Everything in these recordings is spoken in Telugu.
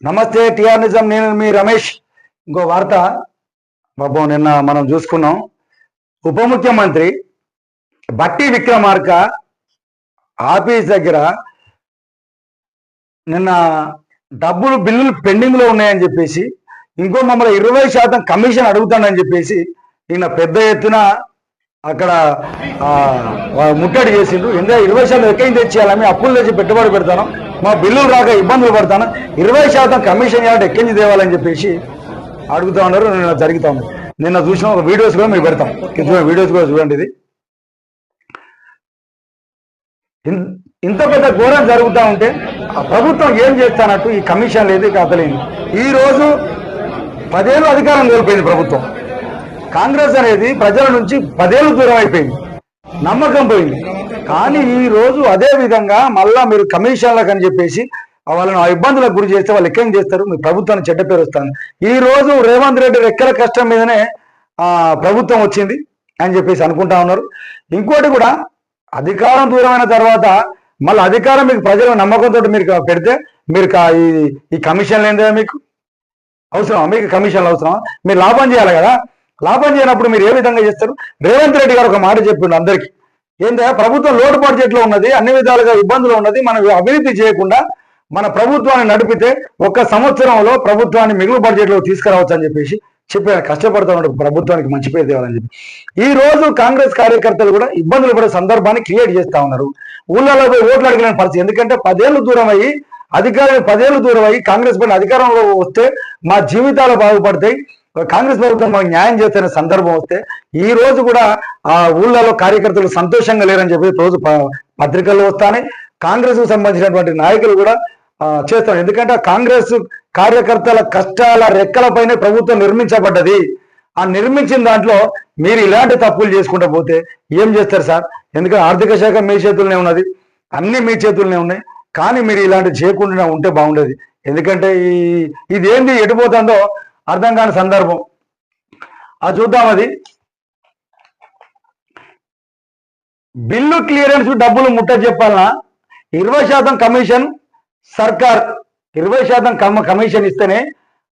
నమస్తే టిఆర్ నిజం నేను మీ రమేష్. ఇంకో వార్త. బాబు నిన్న మనం చూసుకున్నాం. ఉప ముఖ్యమంత్రి బట్టి విక్రమార్క ఆఫీస్ దగ్గర నిన్న డబ్బులు బిల్లులు పెండింగ్లో ఉన్నాయని చెప్పేసి ఇంకో మమ్మల్ని ఇరవై శాతం కమిషన్ అడుగుతానని చెప్పేసి నిన్న పెద్ద ఎత్తున అక్కడ ముట్టడి చేసిండ్రు. ఎందుకంటే ఇరవై శాతం ఎక్కడి తెచ్చేయాలని అప్పులు తెచ్చి పెట్టుబడి పెడతాను. మా బిల్లులు రాక ఇబ్బందులు పడతాను. ఇరవై శాతం కమిషన్ ఇవ్వాలి ఎక్కడి తేవాలని చెప్పేసి అడుగుతా ఉన్నారు. నిన్న జరుగుతా ఉంది నిన్న చూసిన ఒక వీడియోస్ కూడా మీకు పెడతాం కింద వీడియోస్ కూడా చూడండి ఇది. ఇంత పెద్ద ఘోరం జరుగుతూ ఉంటే ఆ ప్రభుత్వం ఏం చేస్తానట్టు ఈ కమిషన్ లేదు కథలేదు ఈరోజు ఈ రోజు పదేళ్ళు అధికారం కోల్పోయింది ప్రభుత్వం. కాంగ్రెస్ అనేది ప్రజల నుంచి పదేళ్ళు దూరం అయిపోయింది. నమ్మకం పోయింది. కానీ ఈ రోజు అదే విధంగా మళ్ళా మీరు కమిషన్లకు అని చెప్పేసి వాళ్ళని ఆ ఇబ్బందులకు గురి చేస్తే వాళ్ళు ఎక్కడ చేస్తారు? మీ ప్రభుత్వాన్ని చెడ్డ పేరు వస్తాను ఈ రోజు రేవంత్ రెడ్డి రెక్కల కష్టం మీదనే ప్రభుత్వం వచ్చింది అని చెప్పేసి అనుకుంటా ఉన్నారు. ఇంకోటి కూడా అధికారం దూరమైన తర్వాత మళ్ళీ అధికారం మీకు ప్రజల నమ్మకంతో మీరు పెడితే మీరు కా- ఈ ఈ కమిషన్ మీకు? అవసరమా? మీకు కమిషన్లు అవసరమా? మీరు లాభం చేయాలి కదా? లాభం చేయనప్పుడు మీరు ఏ విధంగా చేస్తారు? రేవంత్ రెడ్డి గారు ఒక మాట చెప్పిండు అందరికి. ఏంటంటే ప్రభుత్వం లోటు బడ్జెట్లో ఉన్నది అన్ని విధాలుగా ఇబ్బందులు ఉన్నది మనం అభివృద్ధి చేయకుండా మన ప్రభుత్వాన్ని నడిపితే ఒక్క సంవత్సరంలో ప్రభుత్వాన్ని మిగులు బడ్జెట్లో తీసుకురావచ్చు అని చెప్పేసి చెప్పారు కష్టపడుతున్నాడు ప్రభుత్వానికి మంచి పేరు తేవాలని చెప్పి. ఈ రోజు కాంగ్రెస్ కార్యకర్తలు కూడా ఇబ్బందులు పడే సందర్భాన్ని క్రియేట్ చేస్తా ఉన్నారు. ఊళ్ళలో పోయి ఓట్లు అడగలేని పరిస్థితి. ఎందుకంటే పదేళ్ళు దూరం అయ్యి అధికారులు పదేళ్ళు దూరం అయ్యి కాంగ్రెస్ పార్టీ అధికారంలో వస్తే మా జీవితాలు బాగుపడతాయి. కాంగ్రెస్ ప్రభుత్వం న్యాయం చేస్తున్న సందర్భం వస్తే ఈ రోజు కూడా ఆ ఊళ్ళలో కార్యకర్తలు సంతోషంగా లేరని చెప్పి రోజు ప- పత్రికల్లో వస్తానే. కాంగ్రెస్కు సంబంధించినటువంటి నాయకులు కూడా చేస్తారు. ఎందుకంటే కాంగ్రెస్ కార్యకర్తల కష్టాల రెక్కలపైనే ప్రభుత్వం నిర్మించబడ్డది. ఆ నిర్మించిన దాంట్లో మీరు ఇలాంటి తప్పులు చేసుకుంటూ పోతే ఏం చేస్తారు సార్? ఎందుకంటే ఆర్థిక శాఖ మీ చేతుల్లోనే ఉన్నది. అన్ని మీ చేతుల్లోనే ఉన్నాయి. కానీ మీరు ఇలాంటి చేయకుండా ఉంటే బాగుండేది. ఎందుకంటే ఈ ఇది ఏంది ఎటుపోతుందో అర్థం కాని సందర్భం. అది చూద్దాం అది. బిల్లు క్లియరెన్స్ డబ్బులు ముట్ట చెప్పాలన్నా ఇరవై శాతం కమిషన్ సర్కార్ ఇరవై శాతం కమ కమిషన్ ఇస్తేనే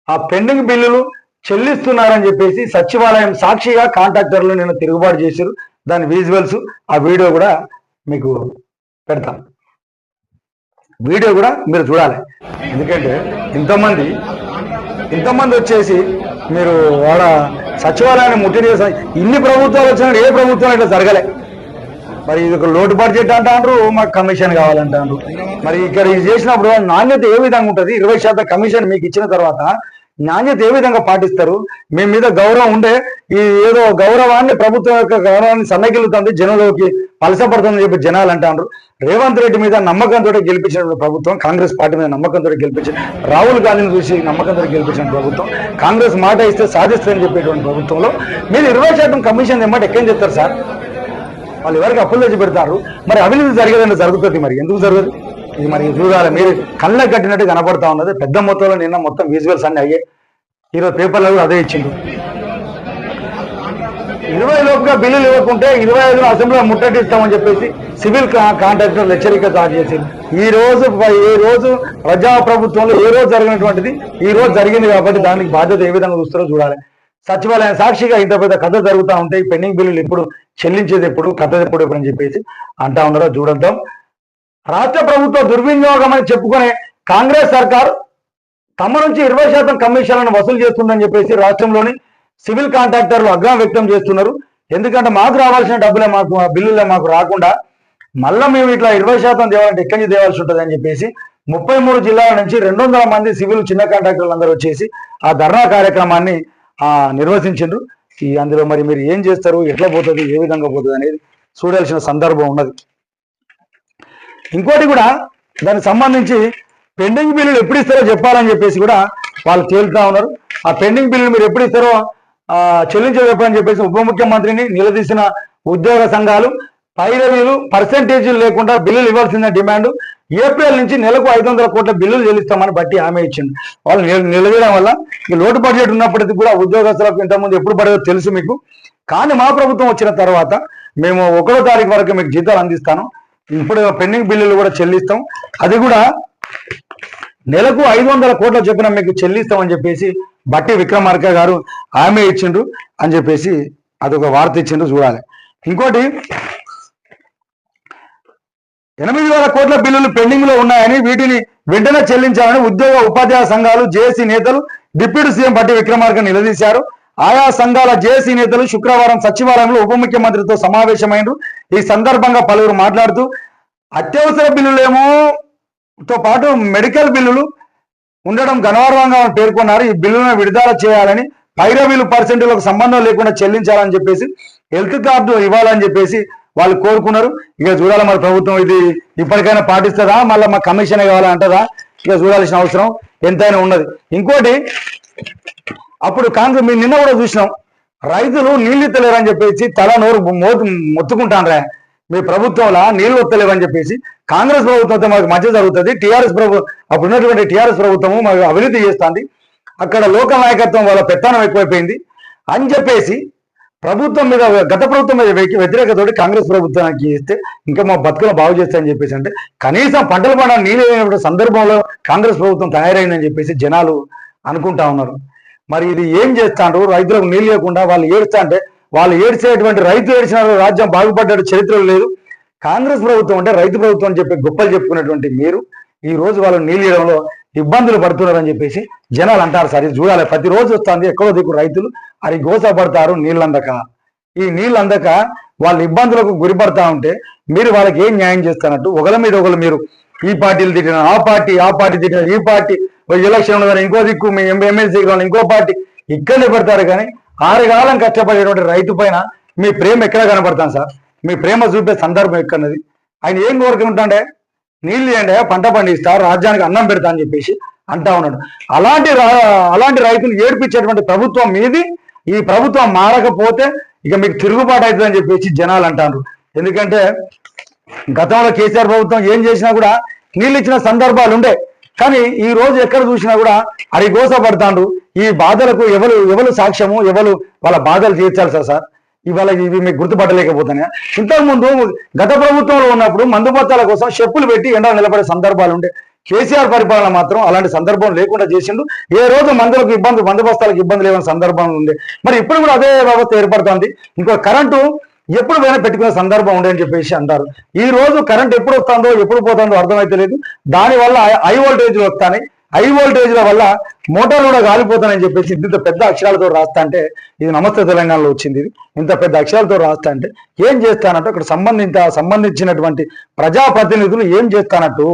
ఆ పెండింగ్ బిల్లులు చెల్లిస్తున్నారని చెప్పేసి సచివాలయం సాక్షిగా కాంట్రాక్టర్లు నేను తిరుగుబాటు చేశారు. దాని విజువల్స్ ఆ వీడియో కూడా మీకు పెడతాం. వీడియో కూడా మీరు చూడాలి. ఎందుకంటే ఇంతమంది ఇంతమంది వచ్చేసి మీరు వాడ సచివాలయాన్ని ముట్టి చేసా ఇన్ని ప్రభుత్వాలు వచ్చినా ఏ ప్రభుత్వం ఇట్లా జరగలే. మరి ఇది ఒక లోటు బడ్జెట్ అంటారు మాకు కమిషన్ కావాలంటారు మరి ఇక్కడ ఇది చేసినప్పుడు నాణ్యత ఏ విధంగా ఉంటుంది? ఇరవై శాతం కమిషన్ మీకు ఇచ్చిన తర్వాత నాణ్యత ఏ విధంగా పాటిస్తారు? మీ మీద గౌరవం ఉండే ఈ ఏదో గౌరవాన్ని ప్రభుత్వం యొక్క గౌరవాన్ని సన్నగిల్లుతుంది జనంలోకి పలసపడుతుందని చెప్పి జనాలు అంటారు రేవంత్ రెడ్డి మీద నమ్మకంతో గెలిపించిన ప్రభుత్వం కాంగ్రెస్ పార్టీ మీద నమ్మకంతో గెలిపించిన రాహుల్ గాంధీని చూసి నమ్మకంతో గెలిపించిన ప్రభుత్వం కాంగ్రెస్ మాట ఇస్తే సాధిస్తుందని చెప్పేటువంటి ప్రభుత్వంలో మీరు ఇరవై శాతం కమిషన్ ఇమ్మంటే ఎక్కడేం చెప్తారు సార్? వాళ్ళు ఎవరికి అప్పులు తెచ్చి పెడతారు మరి అవినీతి జరిగేదంటే జరుగుతుంది మరి. ఎందుకు జరగదు? ఇది మరి చూడాలి. మీరు కళ్ళకు కట్టినట్టు కనపడతా ఉన్నది. పెద్ద మొత్తంలో నిన్న మొత్తం విజువల్స్ అన్ని అయ్యాయి. ఈరోజు పేపర్లో కూడా అదే ఇచ్చిండు. ఇరవై లోపుగా బిల్లులు ఇవ్వకుంటే ఇరవై ఐదులో అసెంబ్లీలో ముట్టడిస్తామని చెప్పేసి సివిల్ కాంట్రాక్టర్ హెచ్చరిక దాడి చేసింది ఈ రోజు ఈ రోజు ప్రజా ప్రభుత్వంలో ఏ రోజు జరిగినటువంటిది? ఈ రోజు జరిగింది కాబట్టి దానికి బాధ్యత ఏ విధంగా చూస్తారో చూడాలి. సచివాలయం సాక్షిగా ఇంత పెద్ద కథ జరుగుతూ ఉంటాయి పెండింగ్ బిల్లులు ఎప్పుడు చెల్లించేది ఎప్పుడు కథ ఎప్పుడు ఎప్పుడు అని చెప్పేసి అంటా ఉన్నారో చూడద్దాం. రాష్ట్ర ప్రభుత్వ దుర్వినియోగం అని చెప్పుకునే కాంగ్రెస్ సర్కార్ తమ నుంచి ఇరవై శాతం కమిషన్లను వసూలు చేస్తుందని చెప్పేసి రాష్ట్రంలోని సివిల్ కాంట్రాక్టర్లు అగ్రహం వ్యక్తం చేస్తున్నారు. ఎందుకంటే మాకు రావాల్సిన డబ్బులే మాకు ఆ బిల్లులే మాకు రాకుండా మళ్ళా మేము ఇట్లా ఇరవై శాతం దేవాలంటే ఎక్కడి నుంచి దేవాల్సి ఉంటుంది అని చెప్పేసి ముప్పై మూడు జిల్లాల నుంచి రెండు వందల మంది సివిల్ చిన్న కాంట్రాక్టర్లు అందరూ వచ్చేసి ఆ ధర్నా కార్యక్రమాన్ని నిర్వహించారు నిర్వహించిండ్రు. ఈ అందులో మరి మీరు ఏం చేస్తారు? ఎట్లా పోతుంది? ఏ విధంగా పోతుంది అనేది చూడాల్సిన సందర్భం ఉన్నది. ఇంకోటి కూడా దానికి సంబంధించి పెండింగ్ బిల్లులు ఎప్పుడు ఇస్తారో చెప్పాలని చెప్పేసి కూడా వాళ్ళు తేలుతా ఉన్నారు. ఆ పెండింగ్ బిల్లులు మీరు ఎప్పుడు ఇస్తారో ఆ, చెల్లించే చెప్పని చెప్పేసి ఉప ముఖ్యమంత్రిని నిలదీసిన ఉద్యోగ సంఘాలు పైరవీలు పర్సంటేజీలు లేకుండా బిల్లులు ఇవ్వాల్సిన డిమాండ్ ఏప్రిల్ నుంచి నెలకు ఐదు వందల కోట్ల బిల్లులు చెల్లిస్తామని బట్టి హామీ ఇచ్చింది వాళ్ళు నిలదీయడం వల్ల ఈ లోటు బడ్జెట్ ఉన్నప్పటికీ కూడా ఉద్యోగస్తులకు ఇంతకుముందు ఎప్పుడు పడేదో తెలుసు మీకు. కానీ మా ప్రభుత్వం వచ్చిన తర్వాత మేము ఒకటో తారీఖు వరకు మీకు జీతాలు అందిస్తాను. ఇప్పుడు పెండింగ్ బిల్లులు కూడా చెల్లిస్తాం. అది కూడా నెలకు ఐదు వందల కోట్ల చొప్పున మీకు చెల్లిస్తామని చెప్పేసి బట్టి విక్రమార్క గారు హామీ ఇచ్చిండ్రు అని చెప్పేసి అదొక వార్త ఇచ్చిండ్రు చూడాలి. ఇంకోటి ఎనిమిది వేల కోట్ల బిల్లులు పెండింగ్లో ఉన్నాయని వీటిని వెంటనే చెల్లించాలని ఉద్యోగ ఉపాధ్యాయ సంఘాలు జేఏసీ నేతలు డిప్యూటీ సీఎం బట్టి విక్రమార్క నిలదీశారు. ఆయా సంఘాల జేఏసీ నేతలు శుక్రవారం సచివాలయంలో ఉప ముఖ్యమంత్రితో సమావేశమైనరు ఈ సందర్భంగా పలువురు మాట్లాడుతూ అత్యవసర బిల్లులేమో తో పాటు మెడికల్ బిల్లులు ఉండడం గణవరంగా పేర్కొన్నారు. ఈ బిల్లులను విడుదల చేయాలని పైరవీలు పర్సెంట్లకు సంబంధం లేకుండా చెల్లించాలని చెప్పేసి హెల్త్ కార్డు ఇవ్వాలని చెప్పేసి వాళ్ళు కోరుకున్నారు. ఇక చూడాలి మరి ప్రభుత్వం ఇది ఇప్పటికైనా పాటిస్తుందా? మళ్ళీ మా కమిషన్ కావాలంటదా? ఇక చూడాల్సిన అవసరం ఎంతైనా ఉన్నది. ఇంకోటి అప్పుడు కాంగ్రెస్ మేము నిన్న కూడా చూసినాం. రైతులు నీళ్ళు ఇత్తలేరని చెప్పేసి తల నోరు మోతు మొత్తుకుంటానరే. మీ ప్రభుత్వంలో నీళ్ళు వస్తలేవని చెప్పేసి కాంగ్రెస్ ప్రభుత్వంతో మాకు మధ్య జరుగుతుంది. టీఆర్ఎస్ ప్రభు అప్పుడు ఉన్నటువంటి టీఆర్ఎస్ ప్రభుత్వము మాకు అవినీతి చేస్తుంది. అక్కడ లోక నాయకత్వం వాళ్ళ పెత్తనం ఎక్కువైపోయింది. అని చెప్పేసి ప్రభుత్వం మీద గత ప్రభుత్వం మీద వ్యతిరేకతోటి కాంగ్రెస్ ప్రభుత్వానికి ఇస్తే ఇంకా మా బతుకులు బాగు చేస్తాయని చెప్పేసి అంటే కనీసం పంటలు పండ నీళ్ళు సందర్భంలో కాంగ్రెస్ ప్రభుత్వం తయారైందని చెప్పేసి జనాలు అనుకుంటా ఉన్నారు. మరి ఇది ఏం చేస్తాండ్రు? రైతులకు నీళ్ళు లేకుండా వాళ్ళు ఏడుస్తా అంటే వాళ్ళు ఏడ్చేటువంటి రైతు ఏడ్చిన రాజ్యం బాగుపడ్డ చరిత్రలో లేదు. కాంగ్రెస్ ప్రభుత్వం అంటే రైతు ప్రభుత్వం అని చెప్పి గొప్పలు చెప్పుకున్నటువంటి మీరు ఈ రోజు వాళ్ళు నీళ్ళు ఇవ్వడంలో ఇబ్బందులు పడుతున్నారని చెప్పేసి జనాలు అంటారు సార్. ఇది చూడాలి. ప్రతిరోజు వస్తుంది ఎక్కడో దిక్కు రైతులు. అది గోసపడతారు నీళ్ళు అందక. ఈ నీళ్ళు అందక వాళ్ళు ఇబ్బందులకు గురిపడతా ఉంటే మీరు వాళ్ళకి ఏం న్యాయం చేస్తానట్టు? ఒకరి మీద ఒకరు మీరు ఈ పార్టీలు తిట్టిన ఆ పార్టీ ఆ పార్టీ తిట్టిన ఈ పార్టీ ఎలక్షన్ కానీ ఇంకో దిక్కు మీ ఎమ్మెల్సీ కానీ ఇంకో పార్టీ ఇక్కడనే పెడతారు కానీ ఆరుగాలం కష్టపడేటువంటి రైతు పైన మీ ప్రేమ ఎక్కడ కనపడతాను సార్? మీ ప్రేమ చూపే సందర్భం ఎక్కడన్నది? ఆయన ఏం కోరుకుంటాండే నీళ్ళు ఏంటే పంట పండిస్తా రాజ్యానికి అన్నం పెడతా అని చెప్పేసి అంటా ఉన్నాడు. అలాంటి అలాంటి రైతులు ఏడ్పించేటువంటి ప్రభుత్వం మీది ఈ ప్రభుత్వం మారకపోతే ఇక మీకు తిరుగుబాటు అవుతుందని చెప్పేసి జనాలు అంటారు. ఎందుకంటే గతంలో కేసీఆర్ ప్రభుత్వం ఏం చేసినా కూడా నీళ్ళు ఇచ్చిన సందర్భాలు ఉండే. కానీ ఈ రోజు ఎక్కడ చూసినా కూడా అది గోసపడతాండు ఈ బాధలకు ఎవరు ఎవరు సాక్ష్యము ఎవరు వాళ్ళ బాధలు తీర్చాలి సార్? సార్ ఇవాళ ఇవి మీకు గుర్తుపట్టలేకపోతున్నాయా ఇంతకుముందు గత ప్రభుత్వంలో ఉన్నప్పుడు మందుపత్రాల కోసం చెప్పులు పెట్టి ఎండ నిలబడే సందర్భాలు ఉండే. కేసీఆర్ పరిపాలన మాత్రం అలాంటి సందర్భం లేకుండా చేసిండు. ఏ రోజు మందులకు ఇబ్బంది బందోబస్తాలకు ఇబ్బంది లేవని సందర్భం ఉంది మరి ఇప్పుడు కూడా అదే వ్యవస్థ ఏర్పడుతోంది. ఇంకో కరెంటు ఎప్పుడు పోయినా పెట్టుకునే సందర్భం ఉండే అని చెప్పేసి అంటారు. ఈ రోజు కరెంట్ ఎప్పుడు వస్తుందో ఎప్పుడు పోతుందో అర్థమైతే లేదు దానివల్ల హై వోల్టేజ్లు వస్తాయి హై వోల్టేజ్ల వల్ల మోటార్లు కూడా కాలిపోతానని చెప్పేసి ఇంత పెద్ద అక్షరాలతో రాస్తా అంటే ఇది నమస్తే తెలంగాణలో వచ్చింది ఇది. ఇంత పెద్ద అక్షరాలతో రాస్తా అంటే ఏం చేస్తానంటే అక్కడ సంబంధిత సంబంధించినటువంటి ప్రజాప్రతినిధులు ఏం చేస్తానట్టు?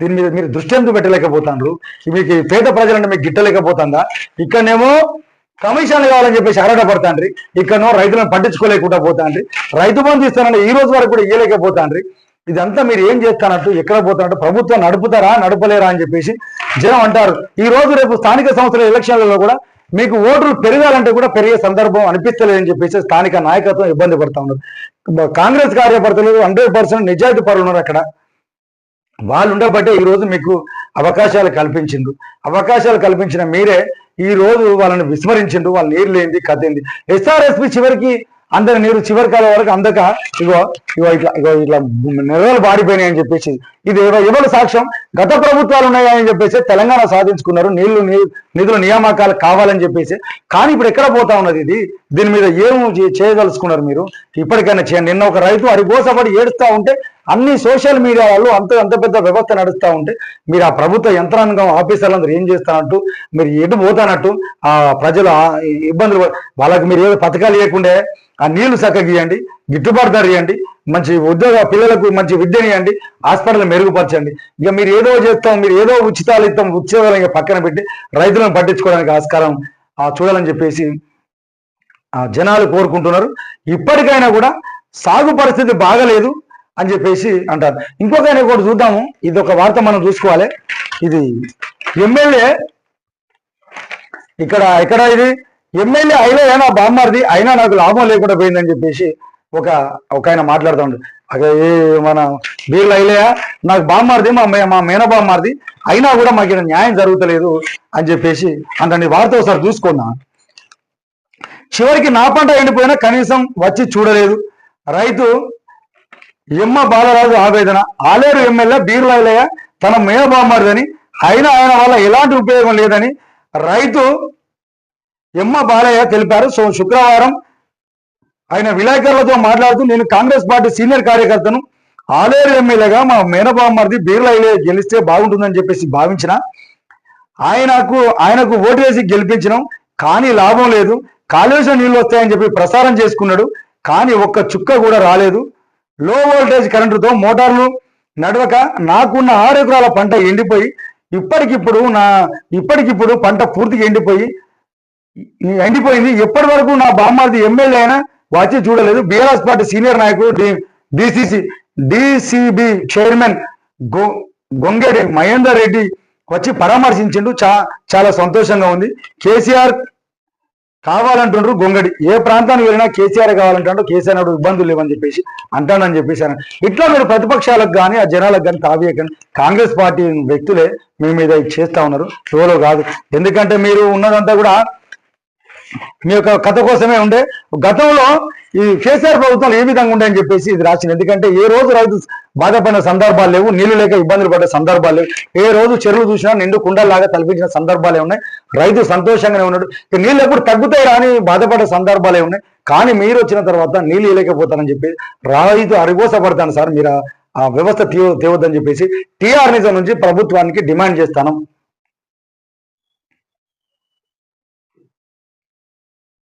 దీని మీద మీరు దృష్టి ఎందుకు పెట్టలేకపోతాను మీకు పేద ప్రజలంటే మీకు గిట్టలేకపోతుందా? ఇక్కడనేమో కమిషన్లు కావాలని చెప్పేసి అరటపడతాండ్రి ఇక్కడనో రైతులను పట్టించుకోలేకుండా పోతాండ్రి. రైతు బంధు ఇస్తానని ఈ రోజు వరకు కూడా ఇయ్యలేకపోతాండ్రి. ఇదంతా మీరు ఏం చేస్తానంటూ ఎక్కడ పోతానంటే ప్రభుత్వం నడుపుతారా నడపలేరా అని చెప్పేసి జనం అంటారు. ఈ రోజు రేపు స్థానిక సంస్థల ఎలక్షన్లలో కూడా మీకు ఓట్లు పెరగాలంటే కూడా పెరిగే సందర్భం అనిపిస్తలేదని చెప్పేసి స్థానిక నాయకత్వం ఇబ్బంది పడతా ఉన్నారు కాంగ్రెస్ కార్యకర్తలు హండ్రెడ్ పర్సెంట్ నిజాయితీ పరులు ఉన్నారు అక్కడ. వాళ్ళు ఉండబట్టే ఈ రోజు మీకు అవకాశాలు కల్పించిండు అవకాశాలు కల్పించిన మీరే ఈ రోజు వాళ్ళని విస్మరించిండు వాళ్ళ నీరు లేనిది కథ ఏంది ఎస్ఆర్ఎస్పి చివరికి అందరి నీరు చివరి కాలం వరకు అందక ఇగో ఇగో ఇట్లా ఇగో ఇట్లా నెలలు బాడిపోయినాయి అని చెప్పేసి ఇది ఎవరు సాక్ష్యం? గత ప్రభుత్వాలు ఉన్నాయని చెప్పేసి తెలంగాణ సాధించుకున్నారు. నీళ్ళు నిధుల నియామకాలు కావాలని చెప్పేసి. కానీ ఇప్పుడు ఎక్కడ పోతా ఉన్నది ఇది? దీని మీద ఏం చేయదలుచుకున్నారు మీరు? ఇప్పటికైనా చేయండి. నిన్న ఒక రైతు అరిగోసపడి ఏడుస్తా ఉంటే అన్ని సోషల్ మీడియా వాళ్ళు అంత అంత పెద్ద వ్యవస్థ నడుస్తూ ఉంటే మీరు ఆ ప్రభుత్వ యంత్రాంగం ఆఫీసర్లందరూ ఏం చేస్తానంటూ మీరు ఎటు పోతానట్టు ఆ ప్రజలు ఇబ్బందులు వాళ్ళకి మీరు ఏదో పథకాలు ఇవ్వకుండా ఆ నీళ్ళు చక్కగా ఇవ్వండి గిట్టుబాటు ధర ఇవ్వండి మంచి ఉద్యోగ పిల్లలకు మంచి విద్యని ఇవ్వండి హాస్పిటల్ మెరుగుపరచండి. ఇక మీరు ఏదో చేస్తాం మీరు ఏదో ఉచితాలు ఇస్తాం ఉచితాలు ఇక పక్కన పెట్టి రైతులను పట్టించుకోవడానికి ఆస్కారం చూడాలని చెప్పేసి జనాలు కోరుకుంటున్నారు. ఇప్పటికైనా కూడా సాగు పరిస్థితి బాగలేదు. అని చెప్పేసి అంటారు. ఇంకొకైనా కూడా చూద్దాము. ఇది ఒక వార్త మనం చూసుకోవాలి. ఇది ఎమ్మెల్యే ఇక్కడ ఎక్కడ ఇది? ఎమ్మెల్యే అయినా అయినా బామ్మారిది అయినా నాకు లాభం లేకుండా పోయిందని చెప్పేసి ఒక ఒక ఆయన మాట్లాడుతుండు అదే ఏ మన వీళ్ళు అయిలయా నాకు బామ్మారిది మా మే- మా మేన బామ్మారిది అయినా కూడా మాకు ఇక్కడ న్యాయం జరుగుతలేదు అని చెప్పేసి అంటే వార్త ఒకసారి చూసుకున్నా. చివరికి నా పంట ఎండిపోయినా కనీసం వచ్చి చూడలేదు. రైతు ఎమ్మ బాలరాజు ఆవేదన ఆలేరు ఎమ్మెల్యే బీర్లయ్య తన మేనబామ్మరిదని అయినా ఆయన వల్ల ఎలాంటి ఉపయోగం లేదని రైతు ఎమ్మ బాలయ్య తెలిపారు. సో శుక్రవారం ఆయన విలేకరులతో మాట్లాడుతూ నేను కాంగ్రెస్ పార్టీ సీనియర్ కార్యకర్తను ఆలేరు ఎమ్మెల్యేగా మా మేనబామ్మర్ది బీర్లా గెలిస్తే బాగుంటుందని చెప్పేసి భావించిన. ఆయనకు ఆయనకు ఓటు వేసి గెలిపించినాం కానీ లాభం లేదు. కాలుష్య నీళ్ళు వస్తాయని చెప్పి ప్రసారం చేసుకున్నాడు కానీ ఒక్క చుక్క కూడా రాలేదు. లో వోల్టేజ్ కరెంటుతో మోటార్లు నడవక నాకున్న ఆరు ఎకరాల పంట ఎండిపోయి ఇప్పటికిప్పుడు నా ఇప్పటికిప్పుడు పంట పూర్తిగా ఎండిపోయి ఎండిపోయింది. ఇప్పటి వరకు నా బామ్మార్ది ఎమ్మెల్యే అయినా వచ్చి చూడలేదు. బీఆర్ఎస్ పార్టీ సీనియర్ నాయకుడు డిసిసి డిసిబి చైర్మన్ గొ గొంగేడి మహేందర్ రెడ్డి వచ్చి పరామర్శించిండు. చా చాలా సంతోషంగా ఉంది. కేసీఆర్ కావాలంటుండ్రు గొంగడి. ఏ ప్రాంతానికి వెళ్ళినా కేసీఆర్ కావాలంటాడు కేసీఆర్ నాడు ఇబ్బందులు లేవని చెప్పేసి అంటానని చెప్పేసి ఇట్లా మీరు ప్రతిపక్షాలకు కానీ ఆ జనాలకు కానీ తావీయకండి కాంగ్రెస్ పార్టీ వ్యక్తులే మీ మీద ఇది చేస్తా ఉన్నారు. షోలో కాదు. ఎందుకంటే మీరు ఉన్నదంతా కూడా మీ యొక్క కథ కోసమే ఉండే. గతంలో ఈ కేసీఆర్ ప్రభుత్వం ఏ విధంగా ఉండే అని చెప్పేసి ఇది రాసింది. ఎందుకంటే ఏ రోజు రైతు బాధపడిన సందర్భాలు లేవు నీళ్ళు లేక ఇబ్బందులు పడ్డ సందర్భాలు లేవు. ఏ రోజు చెరువులు చూసినా నిండు కుండల్లాగా తలపించిన సందర్భాలే ఉన్నాయి. రైతు సంతోషంగానే ఉన్నాడు. ఇక నీళ్ళు ఎప్పుడు తగ్గుతాయి రాని బాధపడే సందర్భాలే ఉన్నాయి. కానీ మీరు వచ్చిన తర్వాత నీళ్ళు ఇవ్వలేకపోతానని చెప్పి రైతు అరిగోసపడతాను సార్. మీరు ఆ- వ్యవస్థ తీవ తేవద్దని చెప్పేసి టీఆర్ నిజం నుంచి ప్రభుత్వానికి డిమాండ్ చేస్తాను.